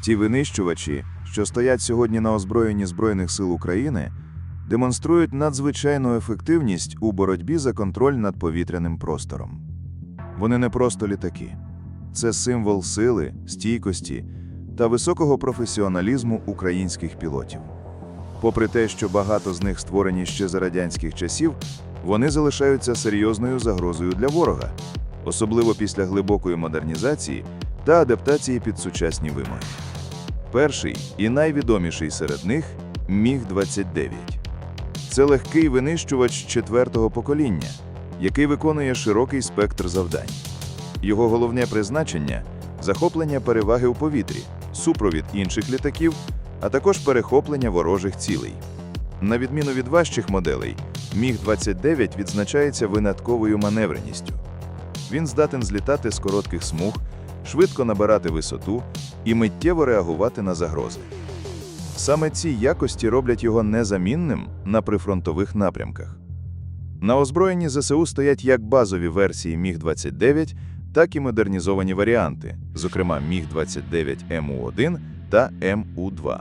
Ті винищувачі, що стоять сьогодні на озброєнні Збройних сил України, демонструють надзвичайну ефективність у боротьбі за контроль над повітряним простором. Вони не просто літаки, це символ сили, стійкості та високого професіоналізму українських пілотів. Попри те, що багато з них створені ще за радянських часів, вони залишаються серйозною загрозою для ворога, особливо після глибокої модернізації та адаптації під сучасні вимоги. Перший і найвідоміший серед них Міг-29. Це легкий винищувач четвертого покоління, який виконує широкий спектр завдань. Його головне призначення захоплення переваги у повітрі, супровід інших літаків, а також перехоплення ворожих цілей. На відміну від важчих моделей, Міг-29 відзначається винятковою маневреністю. Він здатен злітати з коротких смуг, швидко набирати висоту і миттєво реагувати на загрози. Саме ці якості роблять його незамінним на прифронтових напрямках. На озброєнні ЗСУ стоять як базові версії Міг-29, так і модернізовані варіанти, зокрема Міг-29 МУ-1 та МУ-2.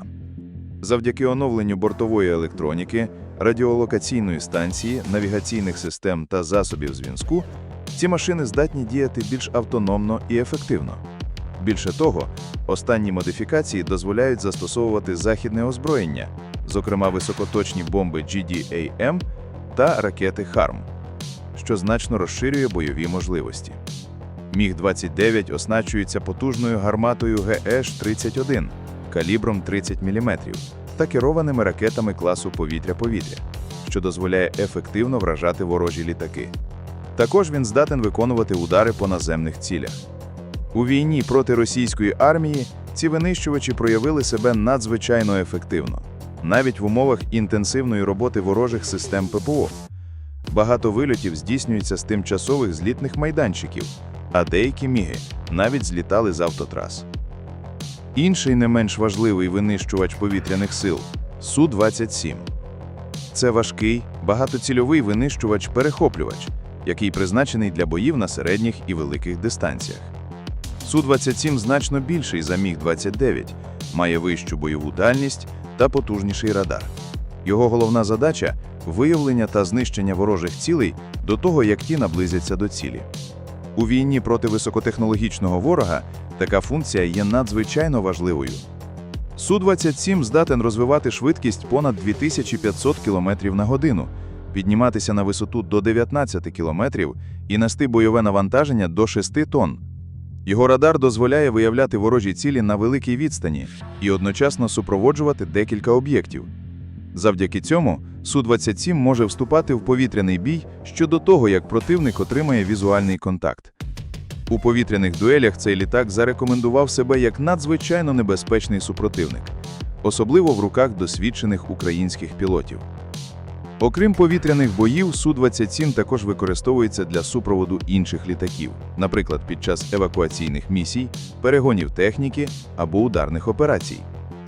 Завдяки оновленню бортової електроніки, радіолокаційної станції, навігаційних систем та засобів зв'язку, ці машини здатні діяти більш автономно і ефективно. Більше того, останні модифікації дозволяють застосовувати західне озброєння, зокрема високоточні бомби GDAM та ракети HARM, що значно розширює бойові можливості. Міг-29 оснащується потужною гарматою ГЕШ-31 калібром 30 мм та керованими ракетами класу повітря-повітря, що дозволяє ефективно вражати ворожі літаки. Також він здатен виконувати удари по наземних цілях. У війні проти російської армії ці винищувачі проявили себе надзвичайно ефективно, навіть в умовах інтенсивної роботи ворожих систем ППО. Багато вильотів здійснюється з тимчасових злітних майданчиків, а деякі міги навіть злітали з автотрас. Інший не менш важливий винищувач повітряних сил Су-27. Це важкий, багатоцільовий винищувач-перехоплювач, який призначений для боїв на середніх і великих дистанціях. Су-27 значно більший за Міг-29, має вищу бойову дальність та потужніший радар. Його головна задача виявлення та знищення ворожих цілей до того, як ті наблизяться до цілі. У війні проти високотехнологічного ворога така функція є надзвичайно важливою. Су-27 здатен розвивати швидкість понад 2500 км на годину, підніматися на висоту до 19 км і нести бойове навантаження до 6 тонн. Його радар дозволяє виявляти ворожі цілі на великій відстані і одночасно супроводжувати декілька об'єктів. Завдяки цьому Су-27 може вступати в повітряний бій ще до того, як противник отримає візуальний контакт. У повітряних дуелях цей літак зарекомендував себе як надзвичайно небезпечний супротивник, особливо в руках досвідчених українських пілотів. Окрім повітряних боїв, Су-27 також використовується для супроводу інших літаків, наприклад, під час евакуаційних місій, перегонів техніки або ударних операцій.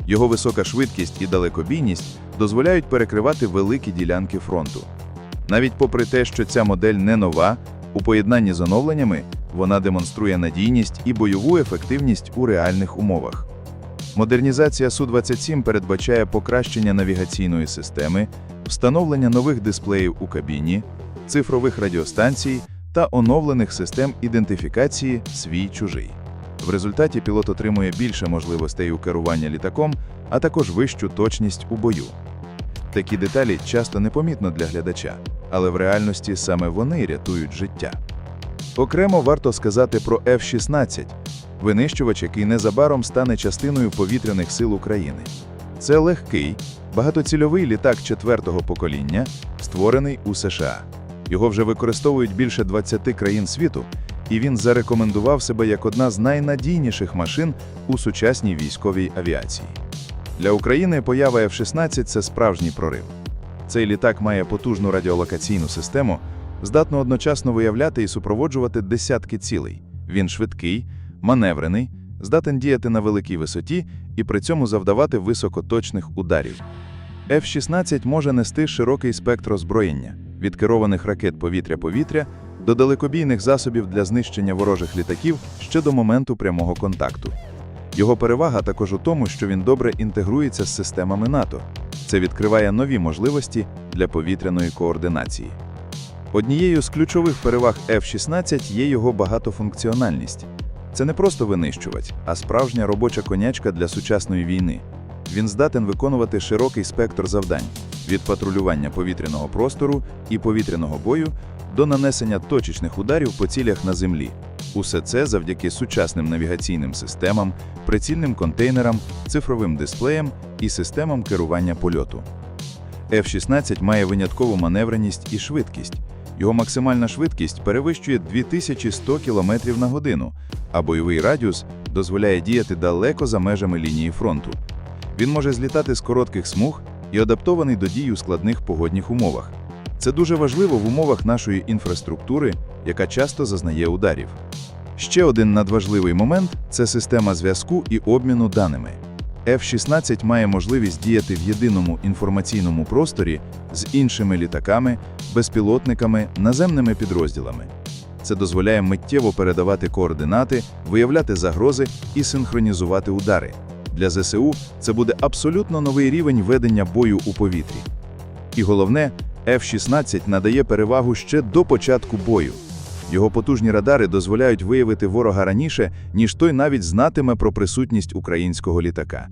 Його висока швидкість і далекобійність дозволяють перекривати великі ділянки фронту. Навіть попри те, що ця модель не нова, у поєднанні з оновленнями вона демонструє надійність і бойову ефективність у реальних умовах. Модернізація Су-27 передбачає покращення навігаційної системи, встановлення нових дисплеїв у кабіні, цифрових радіостанцій та оновлених систем ідентифікації свій-чужий. В результаті пілот отримує більше можливостей у керуванні літаком, а також вищу точність у бою. Такі деталі часто непомітно для глядача, але в реальності саме вони рятують життя. Окремо варто сказати про F-16 – винищувач, який незабаром стане частиною повітряних сил України. Це легкий, багатоцільовий літак четвертого покоління, створений у США. Його вже використовують більше 20 країн світу, і він зарекомендував себе як одна з найнадійніших машин у сучасній військовій авіації. Для України поява F-16 – це справжній прорив. Цей літак має потужну радіолокаційну систему, здатну одночасно виявляти і супроводжувати десятки цілей. Він швидкий, маневрений, здатен діяти на великій висоті і при цьому завдавати високоточних ударів. F-16 може нести широкий спектр озброєння від керованих ракет повітря-повітря до далекобійних засобів для знищення ворожих літаків ще до моменту прямого контакту. Його перевага також у тому, що він добре інтегрується з системами НАТО. Це відкриває нові можливості для повітряної координації. Однією з ключових переваг F-16 є його багатофункціональність. Це не просто винищувач, а справжня робоча конячка для сучасної війни. Він здатен виконувати широкий спектр завдань від патрулювання повітряного простору і повітряного бою до нанесення точечних ударів по цілях на землі. Усе це завдяки сучасним навігаційним системам, прицільним контейнерам, цифровим дисплеям і системам керування польоту. F-16 має виняткову маневреність і швидкість. Його максимальна швидкість перевищує 2100 км на годину, а бойовий радіус дозволяє діяти далеко за межами лінії фронту. Він може злітати з коротких смуг і адаптований до дій у складних погодних умовах. Це дуже важливо в умовах нашої інфраструктури, яка часто зазнає ударів. Ще один надважливий момент це система зв'язку і обміну даними. F-16 має можливість діяти в єдиному інформаційному просторі з іншими літаками, безпілотниками, наземними підрозділами. Це дозволяє миттєво передавати координати, виявляти загрози і синхронізувати удари. Для ЗСУ це буде абсолютно новий рівень ведення бою у повітрі. І головне, F-16 надає перевагу ще до початку бою. Його потужні радари дозволяють виявити ворога раніше, ніж той навіть знатиме про присутність українського літака.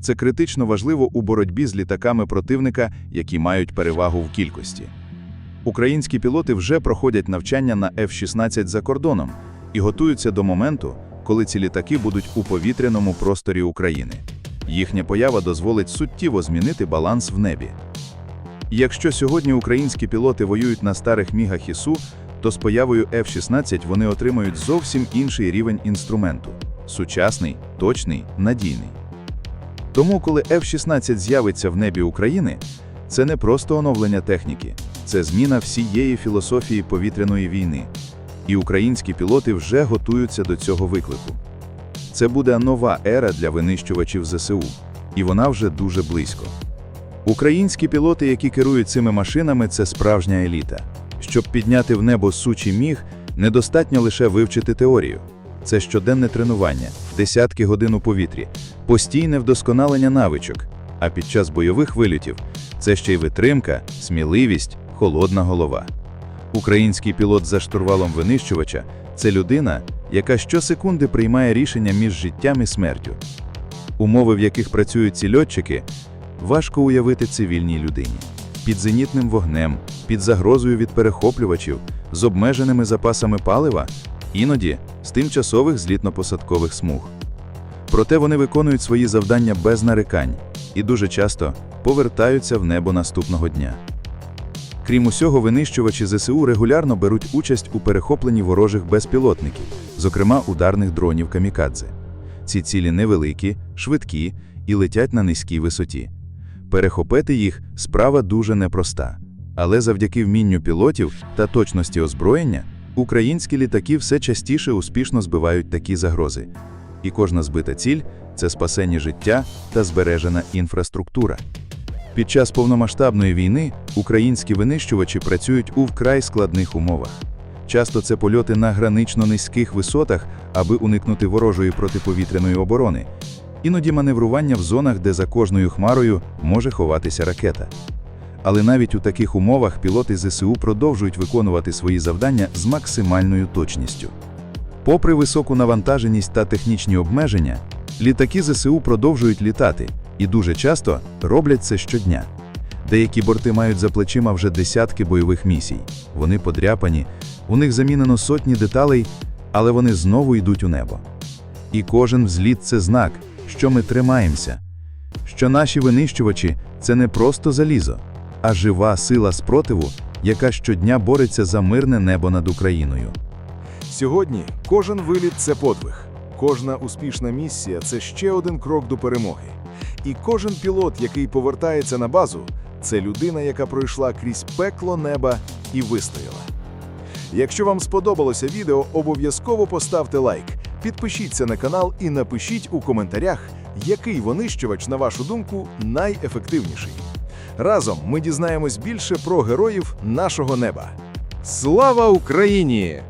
Це критично важливо у боротьбі з літаками противника, які мають перевагу в кількості. Українські пілоти вже проходять навчання на F-16 за кордоном і готуються до моменту, коли ці літаки будуть у повітряному просторі України. Їхня поява дозволить суттєво змінити баланс в небі. Якщо сьогодні українські пілоти воюють на старих мігах ІСУ, то з появою F-16 вони отримають зовсім інший рівень інструменту сучасний, точний, надійний. Тому, коли F-16 з'явиться в небі України, це не просто оновлення техніки, це зміна всієї філософії повітряної війни. І українські пілоти вже готуються до цього виклику. Це буде нова ера для винищувачів ЗСУ, і вона вже дуже близько. Українські пілоти, які керують цими машинами, це справжня еліта. Щоб підняти в небо сучий міг, недостатньо лише вивчити теорію. Це щоденне тренування, десятки годин у повітрі, постійне вдосконалення навичок. А під час бойових вильотів це ще й витримка, сміливість, холодна голова. Український пілот за штурвалом винищувача це людина, яка щосекунди приймає рішення між життям і смертю. Умови, в яких працюють ці льотчики, важко уявити цивільній людині. Під зенітним вогнем, під загрозою від перехоплювачів, з обмеженими запасами палива, іноді з тимчасових злітно-посадкових смуг. Проте вони виконують свої завдання без нарекань і дуже часто повертаються в небо наступного дня. Крім усього, винищувачі ЗСУ регулярно беруть участь у перехопленні ворожих безпілотників, зокрема ударних дронів камікадзе. Ці цілі невеликі, швидкі і летять на низькій висоті. Перехопити їх справа дуже непроста. Але завдяки вмінню пілотів та точності озброєння, українські літаки все частіше успішно збивають такі загрози. І кожна збита ціль це спасені життя та збережена інфраструктура. Під час повномасштабної війни українські винищувачі працюють у вкрай складних умовах. Часто це польоти на гранично низьких висотах, аби уникнути ворожої протиповітряної оборони. Іноді маневрування в зонах, де за кожною хмарою може ховатися ракета. Але навіть у таких умовах пілоти ЗСУ продовжують виконувати свої завдання з максимальною точністю. Попри високу навантаженість та технічні обмеження, літаки ЗСУ продовжують літати і дуже часто роблять це щодня. Деякі борти мають за плечима вже десятки бойових місій. Вони подряпані, у них замінено сотні деталей, але вони знову йдуть у небо. І кожен взліт це знак, що ми тримаємося, що наші винищувачі це не просто залізо, а жива сила спротиву, яка щодня бореться за мирне небо над Україною. Сьогодні кожен виліт це подвиг, кожна успішна місія це ще один крок до перемоги. І кожен пілот, який повертається на базу, це людина, яка пройшла крізь пекло неба і вистояла. Якщо вам сподобалося відео, обов'язково поставте лайк, підпишіться на канал і напишіть у коментарях, який винищувач, на вашу думку, найефективніший. Разом ми дізнаємось більше про героїв нашого неба. Слава Україні!